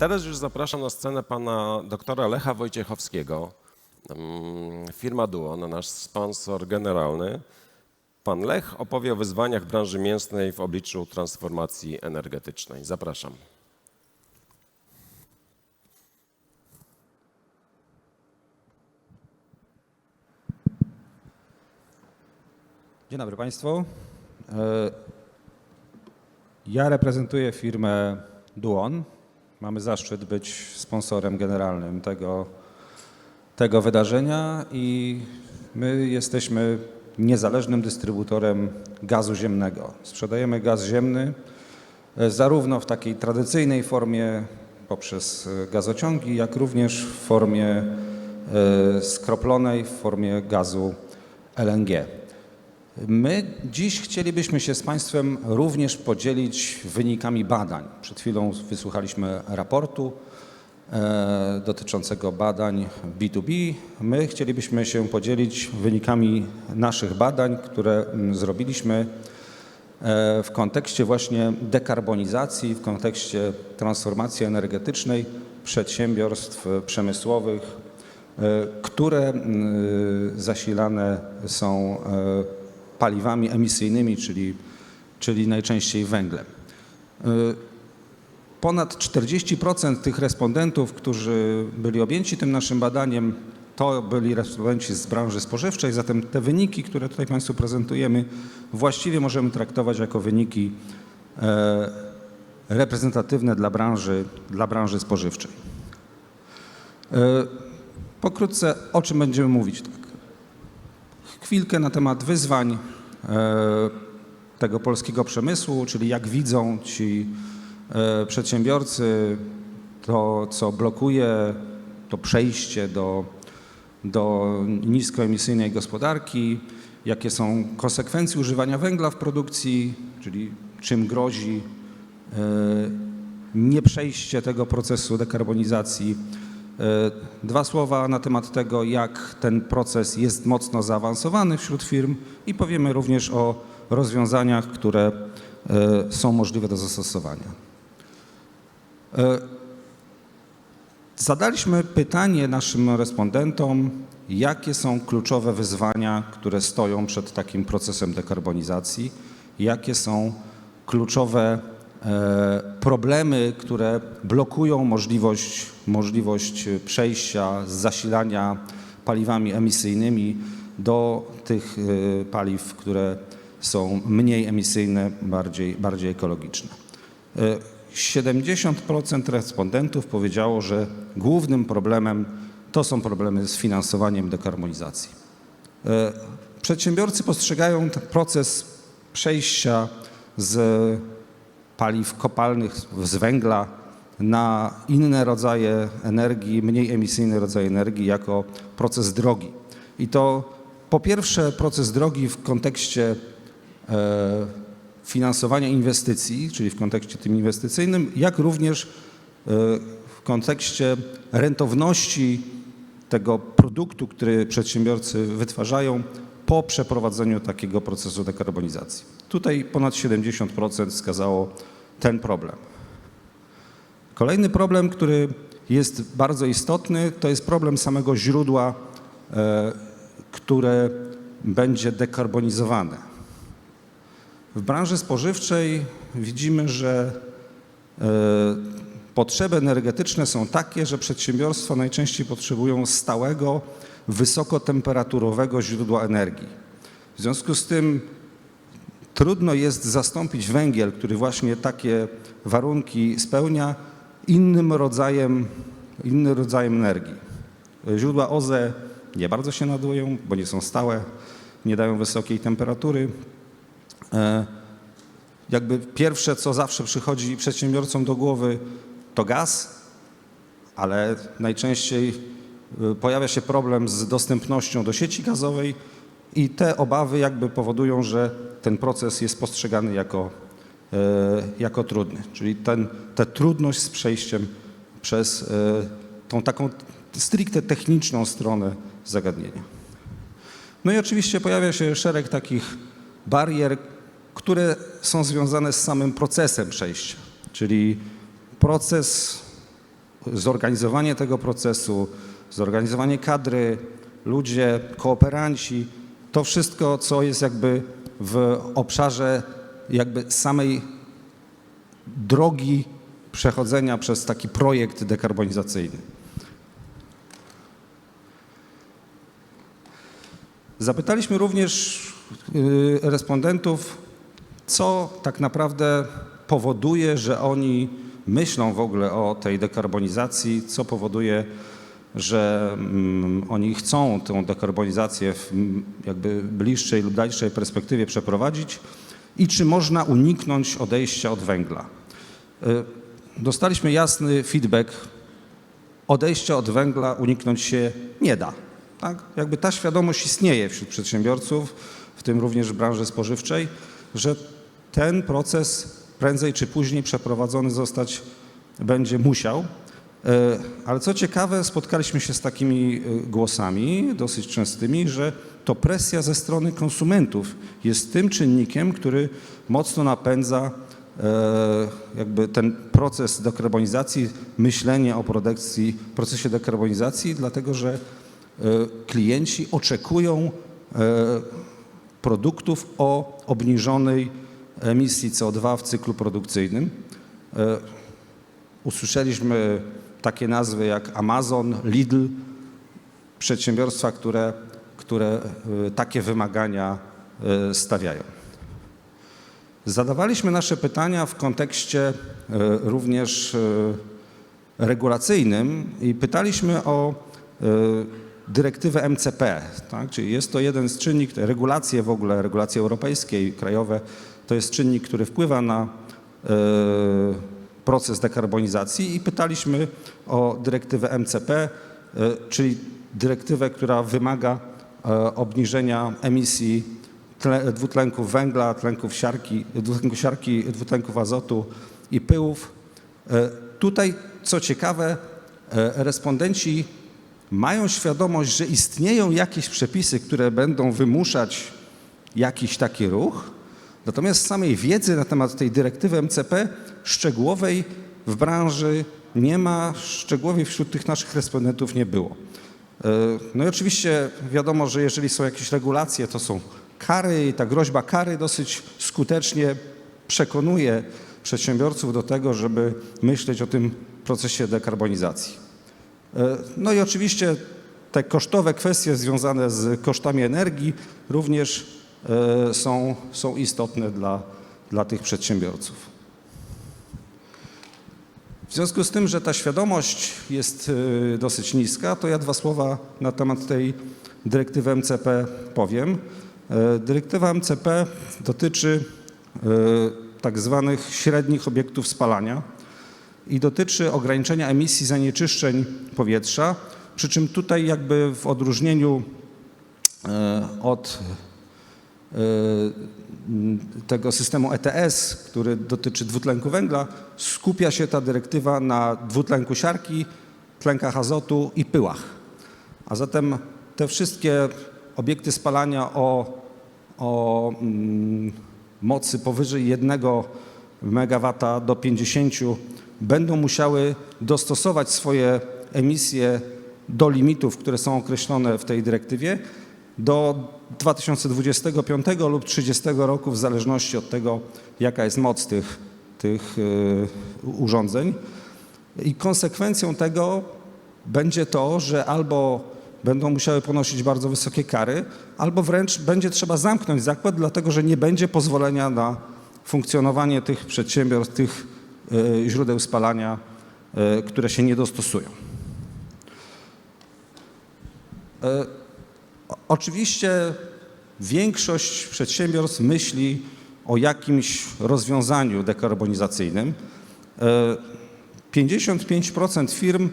teraz już zapraszam na scenę pana doktora Lecha Wojciechowskiego. Mm, Firma Duo, nasz sponsor generalny. Pan Lech opowie o wyzwaniach branży mięsnej w obliczu transformacji energetycznej. Zapraszam. Dzień dobry Państwu. E, Ja reprezentuję firmę Duon. Mamy zaszczyt być sponsorem generalnym tego, tego wydarzenia i my jesteśmy niezależnym dystrybutorem gazu ziemnego. Sprzedajemy gaz ziemny e, zarówno w takiej tradycyjnej formie poprzez e, gazociągi, jak również w formie e, skroplonej, w formie gazu LNG. My dziś chcielibyśmy się z Państwem również podzielić wynikami badań. Przed chwilą wysłuchaliśmy raportu e, dotyczącego badań B2B. My chcielibyśmy się podzielić wynikami naszych badań, które mm, zrobiliśmy e, w kontekście właśnie dekarbonizacji, w kontekście transformacji energetycznej przedsiębiorstw przemysłowych, e, które mm, zasilane są e, paliwami emisyjnymi, czyli, czyli najczęściej węglem. Y, Ponad 40% tych respondentów, którzy byli objęci tym naszym badaniem, to byli respondenci z branży spożywczej, zatem te wyniki, które tutaj Państwu prezentujemy, właściwie możemy traktować jako wyniki e, reprezentatywne dla branży, dla branży spożywczej. E, Pokrótce o czym będziemy mówić? Chwilkę na temat wyzwań e, tego polskiego przemysłu, czyli jak widzą ci e, przedsiębiorcy to, co blokuje to przejście do, do niskoemisyjnej gospodarki, jakie są konsekwencje używania węgla w produkcji, czyli czym grozi e, nieprzejście tego procesu dekarbonizacji. E, Dwa słowa na temat tego, jak ten proces jest mocno zaawansowany wśród firm i powiemy również o rozwiązaniach, które e, są możliwe do zastosowania. E, Zadaliśmy pytanie naszym respondentom, jakie są kluczowe wyzwania, które stoją przed takim procesem dekarbonizacji, jakie są kluczowe problemy, które blokują możliwość, możliwość przejścia z zasilania paliwami emisyjnymi do tych e, paliw, które są mniej emisyjne, bardziej, bardziej ekologiczne. E, 70% respondentów powiedziało, że głównym problemem to są problemy z finansowaniem dekarbonizacji. E, Przedsiębiorcy postrzegają ten proces przejścia z paliw kopalnych, z węgla na inne rodzaje energii, mniej emisyjne rodzaje energii jako proces drogi. I to po pierwsze proces drogi w kontekście e, finansowania inwestycji, czyli w kontekście tym inwestycyjnym, jak również e, w kontekście rentowności tego produktu, który przedsiębiorcy wytwarzają po przeprowadzeniu takiego procesu dekarbonizacji. Tutaj ponad 70% wskazało ten problem. Kolejny problem, który jest bardzo istotny, to jest problem samego źródła, e, które będzie dekarbonizowane. W branży spożywczej widzimy, że e, potrzeby energetyczne są takie, że przedsiębiorstwa najczęściej potrzebują stałego, wysokotemperaturowego źródła energii. W związku z tym trudno jest zastąpić węgiel, który właśnie takie warunki spełnia, innym rodzajem, innym rodzajem energii. Źródła OZE nie bardzo się nadają, bo nie są stałe, nie dają wysokiej temperatury. E, Jakby pierwsze, co zawsze przychodzi przedsiębiorcom do głowy, to gaz, ale najczęściej pojawia się problem z dostępnością do sieci gazowej i te obawy jakby powodują, że ten proces jest postrzegany jako, e, jako trudny. Czyli ten, tę trudność z przejściem przez e, tą taką stricte techniczną stronę zagadnienia. No i oczywiście pojawia się szereg takich barier, które są związane z samym procesem przejścia, czyli proces zorganizowanie tego procesu, zorganizowanie kadry, ludzie, kooperanci, to wszystko, co jest jakby w obszarze jakby samej drogi przechodzenia przez taki projekt dekarbonizacyjny. Zapytaliśmy również y, respondentów, co tak naprawdę powoduje, że oni myślą w ogóle o tej dekarbonizacji, co powoduje, że mm, oni chcą tę dekarbonizację w jakby bliższej lub dalszej perspektywie przeprowadzić i czy można uniknąć odejścia od węgla. Y, Dostaliśmy jasny feedback, odejścia od węgla uniknąć się nie da. Tak? Jakby ta świadomość istnieje wśród przedsiębiorców, w tym również w branży spożywczej, że ten proces prędzej czy później przeprowadzony zostać będzie musiał. E, Ale co ciekawe, spotkaliśmy się z takimi e, głosami dosyć częstymi, że to presja ze strony konsumentów jest tym czynnikiem, który mocno napędza e, jakby ten proces dekarbonizacji, myślenie o produkcji, procesie dekarbonizacji, dlatego że klienci oczekują produktów o obniżonej emisji CO2 w cyklu produkcyjnym. Usłyszeliśmy takie nazwy jak Amazon, Lidl, przedsiębiorstwa, które, które e, takie wymagania e, stawiają. Zadawaliśmy nasze pytania w kontekście e, również regulacyjnym i pytaliśmy o dyrektywę MCP, tak? czyli jest to jeden z czynników, regulacje w ogóle, regulacje europejskie i krajowe, to jest czynnik, który wpływa na proces dekarbonizacji i pytaliśmy o dyrektywę MCP, e, czyli dyrektywę, która wymaga e, obniżenia emisji tle, dwutlenków węgla, tlenków siarki, dwutlenku siarki, dwutlenków azotu i pyłów. E, Tutaj, co ciekawe, respondenci mają świadomość, że istnieją jakieś przepisy, które będą wymuszać jakiś taki ruch, natomiast samej wiedzy na temat tej dyrektywy MCP szczegółowej w branży nie ma, szczegółowej wśród tych naszych respondentów nie było. E, No i oczywiście wiadomo, że jeżeli są jakieś regulacje, to są kary i ta groźba kary dosyć skutecznie przekonuje przedsiębiorców do tego, żeby myśleć o tym procesie dekarbonizacji. E, No i oczywiście te kosztowe kwestie związane z kosztami energii również e, są, są istotne dla, dla tych przedsiębiorców. W związku z tym, że ta świadomość jest e, dosyć niska, to ja dwa słowa na temat tej dyrektywy MCP powiem. E, Dyrektywa MCP dotyczy e, tak zwanych średnich obiektów spalania i dotyczy ograniczenia emisji zanieczyszczeń powietrza, przy czym tutaj jakby w odróżnieniu e, od tego systemu ETS, który dotyczy dwutlenku węgla, skupia się ta dyrektywa na dwutlenku siarki, tlenkach azotu i pyłach. A zatem te wszystkie obiekty spalania o, o mm, mocy powyżej 1 MW do 50 będą musiały dostosować swoje emisje do limitów, które są określone w tej dyrektywie do 2025 lub 30 roku w zależności od tego, jaka jest moc tych, tych y, urządzeń. I konsekwencją tego będzie to, że albo będą musiały ponosić bardzo wysokie kary, albo wręcz będzie trzeba zamknąć zakład, dlatego że nie będzie pozwolenia na funkcjonowanie tych przedsiębiorstw, tych y, źródeł spalania, y, które się nie dostosują. E, Oczywiście większość przedsiębiorstw myśli o jakimś rozwiązaniu dekarbonizacyjnym. E, 55% firm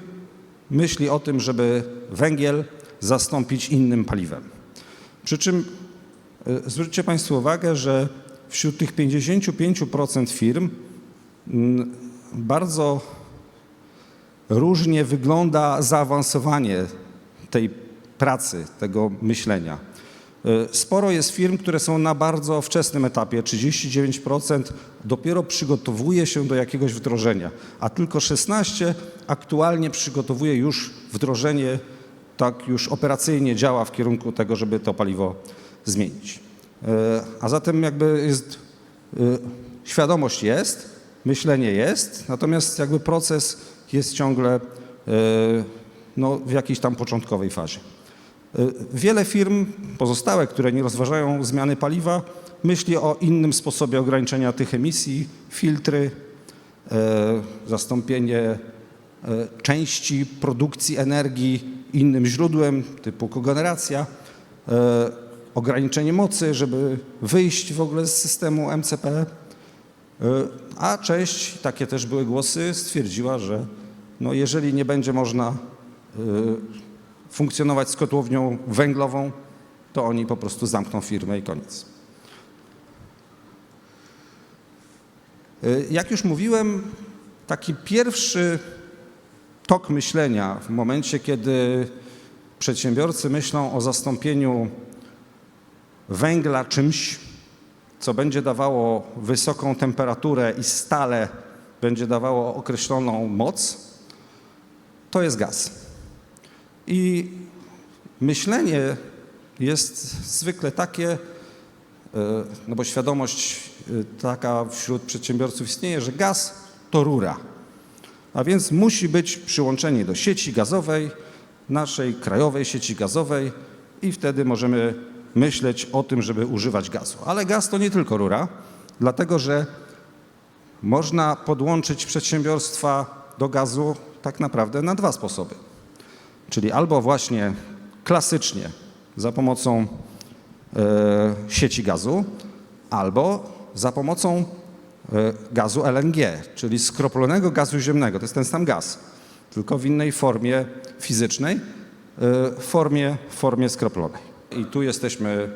myśli o tym, żeby węgiel zastąpić innym paliwem. Przy czym e, zwróćcie Państwo uwagę, że wśród tych 55% firm mm, bardzo różnie wygląda zaawansowanie tej pracy, tego myślenia. Y, Sporo jest firm, które są na bardzo wczesnym etapie, 39% dopiero przygotowuje się do jakiegoś wdrożenia, a tylko 16 aktualnie przygotowuje już wdrożenie, tak już operacyjnie działa w kierunku tego, żeby to paliwo zmienić. Y, A zatem jakby jest, y, świadomość jest, myślenie jest, natomiast jakby proces jest ciągle no, w jakiejś tam początkowej fazie. Y, Wiele firm pozostałe, które nie rozważają zmiany paliwa, myśli o innym sposobie ograniczenia tych emisji, filtry, e, zastąpienie e, części produkcji energii innym źródłem, typu kogeneracja, ograniczenie mocy, żeby wyjść w ogóle z systemu MCP. A część, takie też były głosy, stwierdziła, że no jeżeli nie będzie można funkcjonować z kotłownią węglową, to oni po prostu zamkną firmę i koniec. Y, Jak już mówiłem, taki pierwszy tok myślenia w momencie, kiedy przedsiębiorcy myślą o zastąpieniu węgla czymś, co będzie dawało wysoką temperaturę i stale będzie dawało określoną moc, to jest gaz. I myślenie jest zwykle takie, e, no bo świadomość e, taka wśród przedsiębiorców istnieje, że gaz to rura. A więc musi być przyłączenie do sieci gazowej, naszej krajowej sieci gazowej i wtedy możemy myśleć o tym, żeby używać gazu. Ale gaz to nie tylko rura, dlatego że można podłączyć przedsiębiorstwa do gazu tak naprawdę na dwa sposoby. Czyli albo właśnie klasycznie za pomocą e, sieci gazu, albo za pomocą e, gazu LNG, czyli skroplonego gazu ziemnego. To jest ten sam gaz, tylko w innej formie fizycznej, w formie, formie skroplonej. I tu jesteśmy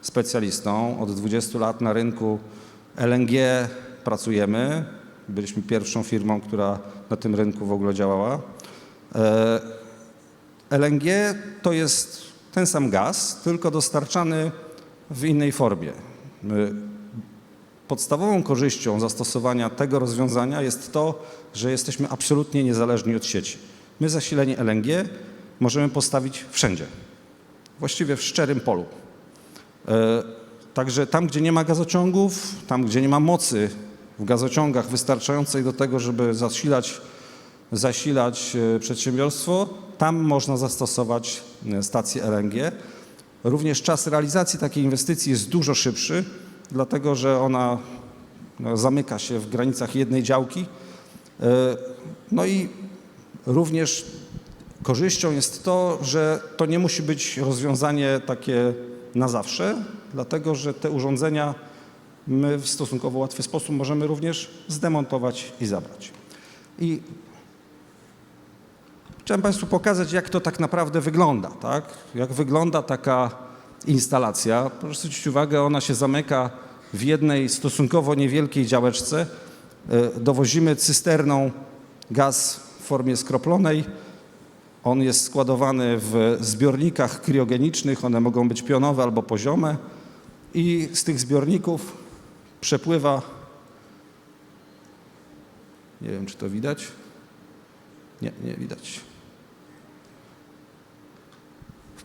specjalistą. Od 20 lat na rynku LNG pracujemy. Byliśmy pierwszą firmą, która na tym rynku w ogóle działała. LNG to jest ten sam gaz, tylko dostarczany w innej formie. Podstawową korzyścią zastosowania tego rozwiązania jest to, że jesteśmy absolutnie niezależni od sieci. My zasilenie LNG możemy postawić wszędzie, właściwie w szczerym polu. E, Także tam, gdzie nie ma gazociągów, tam, gdzie nie ma mocy w gazociągach wystarczającej do tego, żeby zasilać zasilać e, przedsiębiorstwo, tam można zastosować e, stację LNG. Również czas realizacji takiej inwestycji jest dużo szybszy, dlatego że ona no, zamyka się w granicach jednej działki. E, No i również korzyścią jest to, że to nie musi być rozwiązanie takie na zawsze, dlatego że te urządzenia my w stosunkowo łatwy sposób możemy również zdemontować i zabrać. I Chciałem Państwu pokazać, jak to tak naprawdę wygląda, tak? Jak wygląda taka instalacja. Proszę zwrócić uwagę, ona się zamyka w jednej stosunkowo niewielkiej działeczce. E, Dowozimy cysterną gaz w formie skroplonej. On jest składowany w zbiornikach kriogenicznych, one mogą być pionowe albo poziome i z tych zbiorników przepływa, nie wiem czy to widać, nie, nie widać.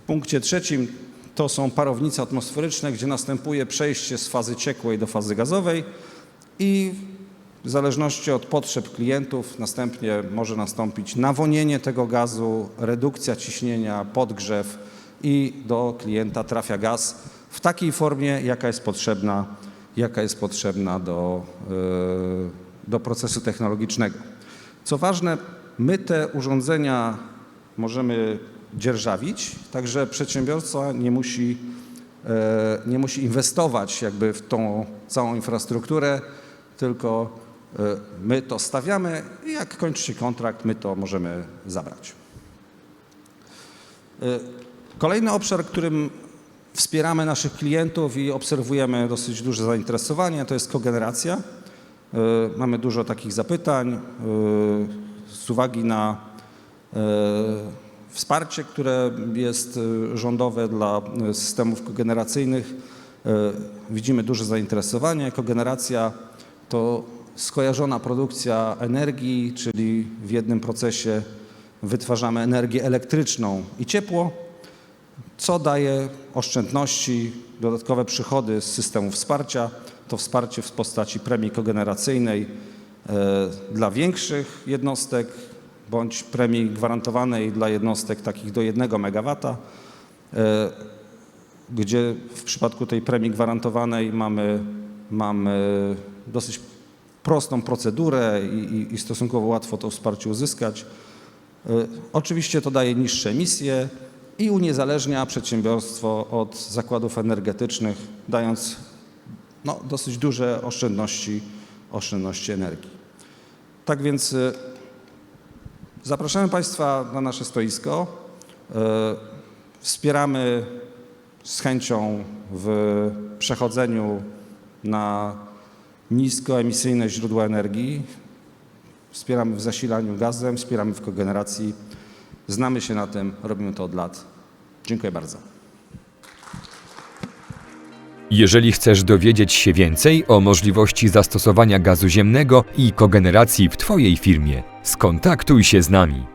Punkcie trzecim to są parownice atmosferyczne, gdzie następuje przejście z fazy ciekłej do fazy gazowej i w zależności od potrzeb klientów następnie może nastąpić nawonienie tego gazu, redukcja ciśnienia, podgrzew i do klienta trafia gaz w takiej formie, jaka jest potrzebna, jaka jest potrzebna do, yy, do procesu technologicznego. Co ważne, my te urządzenia możemy dzierżawić, także przedsiębiorca nie musi, e, nie musi inwestować jakby w tą całą infrastrukturę, tylko e, my to stawiamy i jak kończy się kontrakt, my to możemy zabrać. E, Kolejny obszar, którym wspieramy naszych klientów i obserwujemy dosyć duże zainteresowanie, to jest kogeneracja. Mamy dużo takich zapytań z uwagi na Wsparcie, które jest y, rządowe dla y, systemów kogeneracyjnych, y, widzimy duże zainteresowanie. Kogeneracja to skojarzona produkcja energii, czyli w jednym procesie wytwarzamy energię elektryczną i ciepło, co daje oszczędności, dodatkowe przychody z systemu wsparcia. To wsparcie w postaci premii kogeneracyjnej dla większych jednostek bądź premii gwarantowanej dla jednostek takich do 1 MW, e, gdzie w przypadku tej premii gwarantowanej mamy, mamy dosyć prostą procedurę i, i, i stosunkowo łatwo to wsparcie uzyskać. E, Oczywiście to daje niższe emisje i uniezależnia przedsiębiorstwo od zakładów energetycznych, dając no, dosyć duże oszczędności, oszczędności energii. Tak więc y, zapraszamy Państwa na nasze stoisko. Y, Wspieramy z chęcią w przechodzeniu na niskoemisyjne źródła energii. Wspieramy w zasilaniu gazem, wspieramy w kogeneracji. Znamy się na tym, robimy to od lat. Dziękuję bardzo. Jeżeli chcesz dowiedzieć się więcej o możliwości zastosowania gazu ziemnego i kogeneracji w Twojej firmie, skontaktuj się z nami.